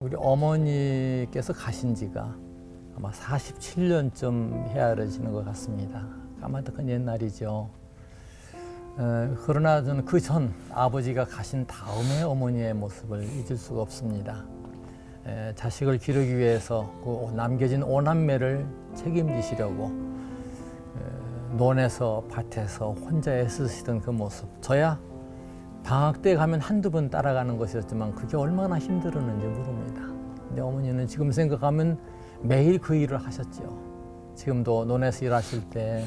우리 어머니께서 가신 지가 아마 47년쯤 헤아려지는 것 같습니다. 까마득한 옛날이죠. 어, 그러나 저는 그 전 아버지가 가신 다음에 어머니의 모습을 잊을 수가 없습니다. 에, 자식을 기르기 위해서 그 남겨진 오남매를 책임지시려고 에, 논에서 밭에서 혼자 애쓰시던 그 모습 저야 방학 때 가면 한두 번 따라가는 것이었지만 그게 얼마나 힘들었는지 모릅니다. 근데 어머니는 지금 생각하면 매일 그 일을 하셨죠. 지금도 논에서 일하실 때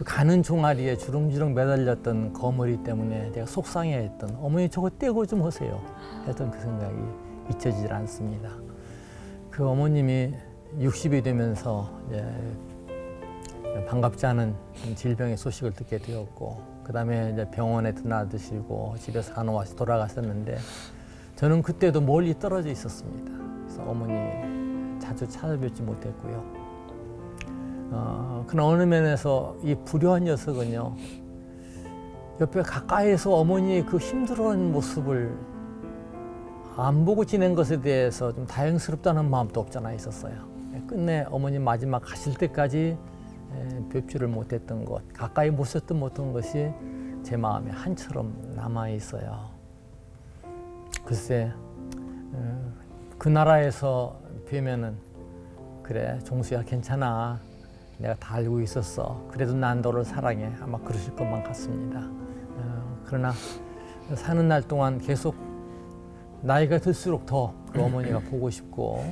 그 가는 종아리에 주렁주렁 매달렸던 거머리 때문에 내가 속상해했던 어머니 저거 떼고 좀 하세요 했던 그 생각이 잊혀지질 않습니다. 그 어머님이 60이 되면서 반갑지 않은 질병의 소식을 듣게 되었고 그 다음에 이제 병원에 드나드시고 집에서 간호와서 돌아가셨는데 저는 그때도 멀리 떨어져 있었습니다. 그래서 어머니 자주 찾아뵙지 못했고요. 어, 그러나 어느 면에서 이 불효한 녀석은요 옆에 가까이에서 어머니의 그 힘들어하는 모습을 안 보고 지낸 것에 대해서 좀 다행스럽다는 마음도 없잖아 있었어요. 끝내 어머니 마지막 가실 때까지 에, 뵙지를 못했던 것, 가까이 모셨던 못한 것이 제 마음에 한처럼 남아 있어요. 글쎄, 어, 그 나라에서 뵈면은 그래 종수야 괜찮아, 내가 다 알고 있었어. 그래도 난 너를 사랑해. 아마 그러실 것만 같습니다. 어, 그러나 사는 날 동안 계속 나이가 들수록 더 그 어머니가 보고 싶고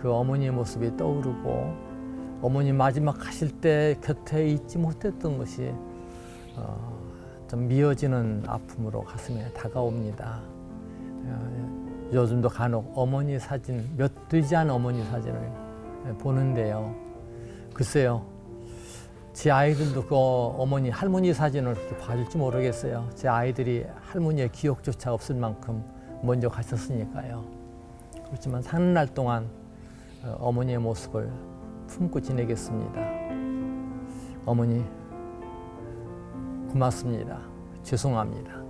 그 어머니의 모습이 떠오르고 어머니 마지막 가실 때 곁에 있지 못했던 것이 어, 좀 미어지는 아픔으로 가슴에 다가옵니다. 어, 요즘도 간혹 어머니 사진 몇 되지 않은 어머니 사진을 보는데요. 글쎄요. 제 아이들도 그 어머니 할머니 사진을 그렇게 봐줄지 모르겠어요. 제 아이들이 할머니의 기억조차 없을 만큼 먼저 가셨으니까요. 그렇지만 사는 날 동안 어, 어머니의 모습을 품고 지내겠습니다. 어머니 고맙습니다. 죄송합니다.